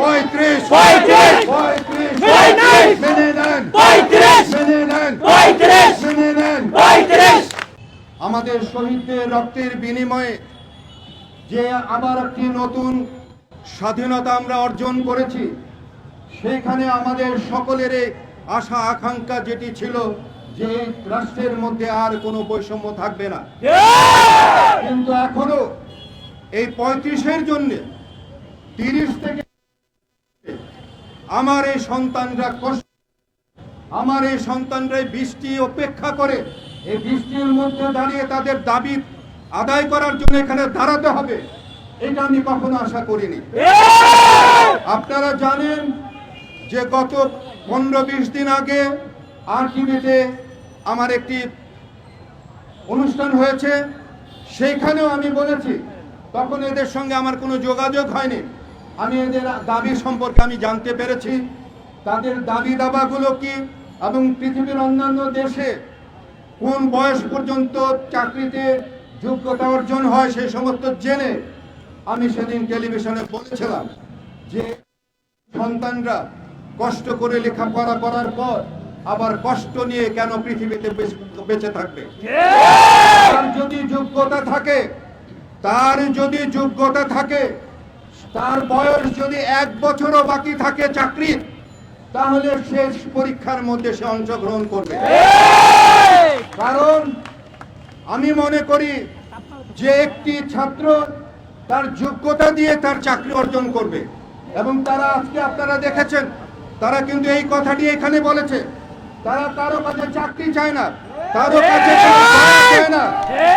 পঁয়ত্রিশ পঁয়ত্রিশ, পঁয়ত্রিশ মেনে নেন পঁয়ত্রিশ, মেনে নেন পঁয়ত্রিশ, মেনে নেন পঁয়ত্রিশ। আমাদের শহীদদের রক্তের বিনিময়ে যে আবার একটি নতুন স্বাধীনতা আমরা অর্জন করেছি সেখানে আমাদের সকলের আশা আকাঙ্ক্ষা যেটি ছিল যে রাষ্ট্রের মধ্যে আর কোনো বৈষম্য থাকবে না। কিন্তু এখনও এই পঁয়ত্রিশের জন্য তিরিশ থেকে আমার এই সন্তানরা কষ্ট আমার এই সন্তানরা বৃষ্টি অপেক্ষা করে, এই বৃষ্টির মধ্যে দাঁড়িয়ে তাদের দাবি আদায় করার জন্য এখানে দাঁড়াতে হবে, এটা আমি কখনো আশা করিনি। আপনারা জানেন যে গত পনেরো বিশ দিন আগে আর টিভিতে আমার একটি অনুষ্ঠান হয়েছে, সেইখানেও আমি বলেছি, তখন এদের সঙ্গে আমার কোনো যোগাযোগ হয়নি। আমি এদের দাবি সম্পর্কে আমি জানতে পেরেছি। তাদের দাবি দাবাগুলো কি এবং পৃথিবীর অন্যান্য দেশে কোন বয়স পর্যন্ত চাকরিতে যোগ্যতা অর্জন হয় সেই সমস্ত জেনে আমি সেদিন টেলিভিশনে বলেছিলাম যে সন্তানরা কষ্ট করে লেখাপড়া করার পর আবার কষ্ট নিয়ে কেন পৃথিবীতে বেঁচে- থাকবে? তার যদি যোগ্যতা থাকে তার যদি যোগ্যতা থাকে তার বয়স যদি এক বছরও বাকি থাকে চাকরি, তাহলে শেষ পরীক্ষার মধ্যে সে অংশগ্রহণ করবে। কারণ আমি মনে করি যে একটি ছাত্র তার যোগ্যতা দিয়ে তার চাকরি অর্জন করবে। এবং তারা আজকে আপনারা দেখেছেন, তারা কিন্তু এই কথাটি এখানে বলেছে, তারা কারও কাছে চাকরি চায় না, কারও কাছে চায় না,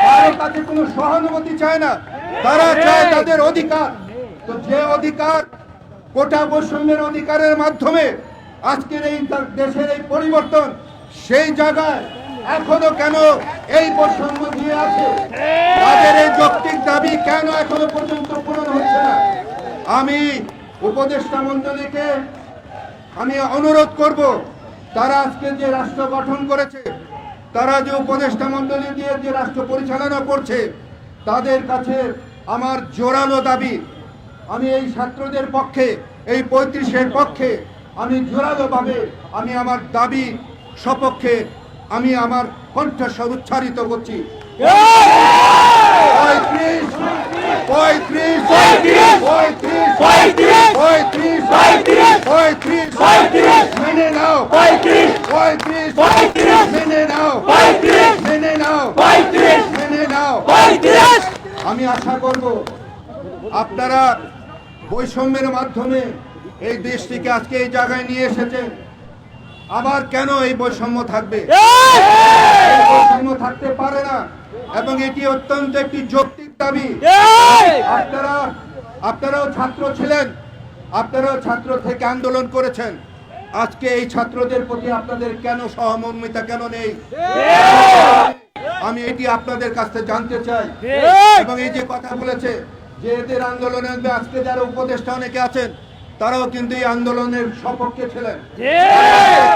কারও কাছে কোনো সহানুভূতি চায় না, তারা চায় তাদের অধিকার। তো যে অধিকার কোটা বৈষম্যের অধিকারের মাধ্যমে আজকের এই দেশের এই পরিবর্তন, সেই জায়গায় এখনও কেন এই বৈষম্য দিয়ে আছে? তাদের এই যৌক্তিক দাবি কেন এখনও পর্যন্ত পূরণ হচ্ছে না? আমি উপদেষ্টা মন্ডলীকে আমি অনুরোধ করব, তারা আজকে যে রাষ্ট্র গঠন করেছে, তারা যে উপদেষ্টা মন্ডলী দিয়ে যে রাষ্ট্র পরিচালনা করছে, তাদের কাছে আমার জোরালো দাবি আমি এই ছাত্রদের পক্ষে এই পঁয়ত্রিশের পক্ষে আমি জোরালোভাবে আমি আমার দাবি সপক্ষে আমি আমার কণ্ঠস্বর উচ্চারিত করছি। পঁয়ত্রিশ পঁয়ত্রিশ পঁয়ত্রিশ, পঁয়ত্রিশ পঁয়ত্রিশ, পঁয়ত্রিশ পঁয়ত্রিশ, পঁয়ত্রিশ পঁয়ত্রিশ, মেনে নাও। পঁয়ত্রিশ, পঁয়ত্রিশ পঁয়ত্রিশ, মেনে নাও। পঁয়ত্রিশ, মেনে নাও। পঁয়ত্রিশ, মেনে নাও পঁয়ত্রিশ। আমি আশা করব আপনারা বৈষম্যের মাধ্যমে এই দেশটিকে আজকে এই জায়গায় নিয়ে এসেছেন। আবার কেন এই বৈষম্য থাকবে? বৈষম্য থাকতে পারে না এবং এটি অত্যন্ত একটি যৌক্তিক দাবি। আপনারা আপনারাও ছাত্র ছিলেন আপনারাও ছাত্র থেকে আন্দোলন করেছেন। আজকে এই ছাত্রদের প্রতি আপনাদের কেন সহমর্মিতা কেন নেই? আমি এটি আপনাদের কাছ থেকে জানতে চাই। এবং এই যে কথা বলেছে যে এদের আন্দোলনে আজকে যারা উপদেষ্টা অনেকে আছেন তারাও কিন্তু এই আন্দোলনের সপক্ষে ছিলেন।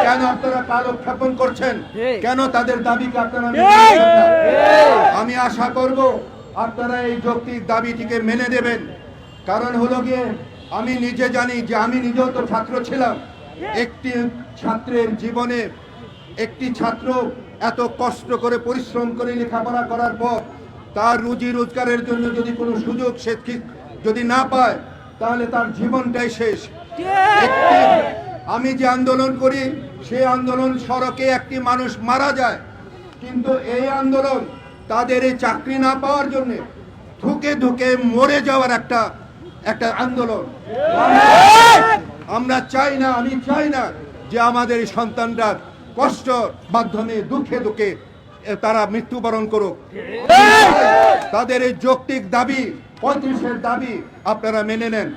কেন আপনারা কালক্ষেপণ করছেন? কেন তাদের দাবিকে আপনারা? আমি আশা করব আপনারা এই যৌক্তিক দাবিটিকে মেনে দেবেন কারণ হলো গিয়ে আমি নিজে জানি যে আমি নিজেও তো ছাত্র ছিলাম। একটি ছাত্রের জীবনে একটি ছাত্র এত কষ্ট করে পরিশ্রম করে লেখাপড়া করার পর তার রুজি রোজগারের জন্য যদি কোনো সুযোগ সে যদি না পায়, তাহলে তার জীবনটাই শেষ। আমি যে আন্দোলন করি, সেই আন্দোলন সড়কে একটি মানুষ মারা যায়। কিন্তু এই আন্দোলন তাদের এই চাকরি না পাওয়ার জন্য ধুকে ধুকে মরে যাওয়ার একটা একটা আন্দোলন। আমরা চাই না, আমি চাই না যে আমাদের সন্তানরা কষ্ট, মাধ্যমে দুঃখে দুঃখে তারা মৃত্যুবরণ করুক। তাদের এই যৌক্তিক দাবি পঁয়ত্রিশের দাবি আপনারা মেনে নেন।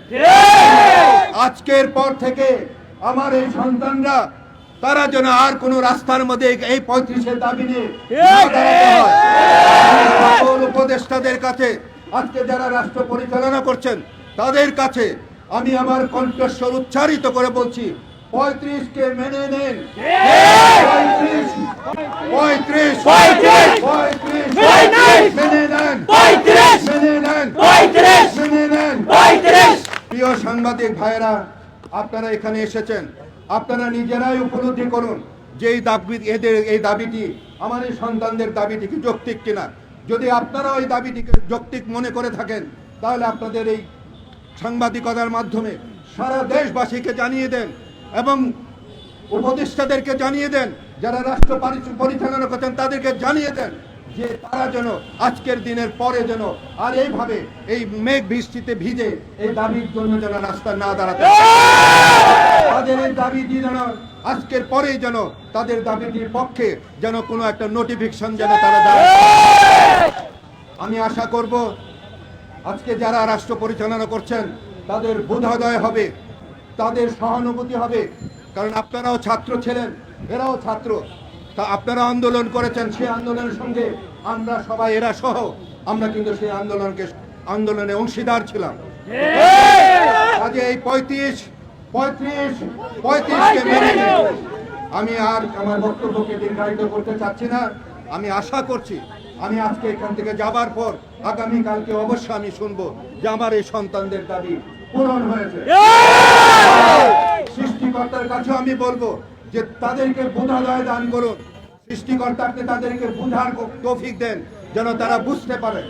আজকের পর থেকে আমার এই সন্তানরা তারা যেন আর কোনো রাস্তার মধ্যে এই পঁয়ত্রিশের দাবি নিয়ে সকল উপদেষ্টাদের কাছে আজকে যারা রাষ্ট্র পরিচালনা করছেন তাদের কাছে আমি আমার কণ্ঠস্বর উচ্চারিত করে বলছি পঁয়ত্রিশকে মেনে নেন। পঁয়ত্রিশ পঁয়ত্রিশ পঁয়ত্রিশ, পঁয়ত্রিশ মেনে নেন। পঁয়ত্রিশ, মেনে নেন। পঁয়ত্রিশ, মেনে নেন। পঁয়ত্রিশ। প্রিয় সাংবাদিক ভাইরা আপনারা এখানে এসেছেন। আপনারা নিজেরাই উপলব্ধি করুন যে এই দাবি এদের এই দাবিটি আমার এই সন্তানদের দাবিটি কি যৌক্তিক কিনা। যদি আপনারা ওই দাবিটিকে যৌক্তিক মনে করে থাকেন তাহলে আপনাদের এই সাংবাদিকতার মাধ্যমে সারা দেশবাসীকে জানিয়ে দেন এবং উপদেষ্টাদেরকে জানিয়ে দেন, যারা রাষ্ট্র পরিচালনা করছেন, তাদেরকে জানিয়ে দেন যে তারা যেন আজকের দিনের পরে যেন আর এইভাবে এই মেঘ বৃষ্টিতে ভিজে এই দাবির জন্য যেন রাস্তা না দাঁড়াতে তাদের এই দাবিটি যেন আজকের পরেই যেন তাদের দাবিটির পক্ষে যেন কোনো একটা নোটিফিকেশন যেন তারা দাঁড়ায় আমি আশা করব, আজকে যারা রাষ্ট্র পরিচালনা করছেন, তাদের বোধোদয় হবে তাদের সহানুভূতি হবে। কারণ আপনারাও ছাত্র ছিলেন এরাও ছাত্র। তা আপনারা আন্দোলন করেছেন সেই আন্দোলনের সঙ্গে আমরা সবাই এরা সহ। আমরা কিন্তু সেই আন্দোলনকে আন্দোলনে অংশীদার ছিলাম। কাজে এই পঁয়ত্রিশ পঁয়ত্রিশ পঁয়ত্রিশকে মেনে আমি আর আমার বক্তব্যকে দীর্ঘায়িত করতে চাচ্ছি না। আমি আশা করছি আমি আজকে এখান থেকে যাবার পর আগামীকালকে অবশ্যই আমি শুনব যে আমার এই সন্তানদের দাবি পূরণ হয়েছে। সৃষ্টিকর্তার কাছে আমি বলব যে তাদেরকে বোধাদয় দান করুন। সৃষ্টিকর্তাকে তাদেরকে বুঝার তৌফিক দেন, যেন তারা বুঝতে পারে।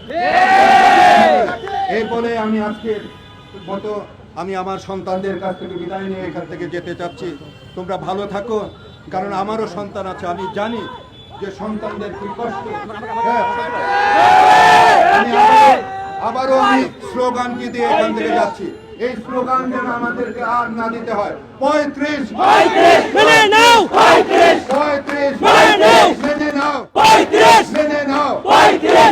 এই বলে আমি আজকে মতো আমি আমার সন্তানদের কাছ থেকে বিদায় নিয়ে এখান থেকে যেতে চাচ্ছি। তোমরা ভালো থাকো, কারণ আমারও সন্তান আছে। আমি জানি যে সন্তানদের কি কষ্ট। হ্যাঁ। আবারও- আমি স্লোগানটি দিয়ে এখান থেকে যাচ্ছি। এই স্লোগান যেন আমাদেরকে আর না দিতে হয়। পঁয়ত্রিশ পঁয়ত্রিশ মেনে নাও। পঁয়ত্রিশ পঁয়ত্রিশ মেনে নাও। পঁয়ত্রিশ মেনে নাও। পঁয়ত্রিশ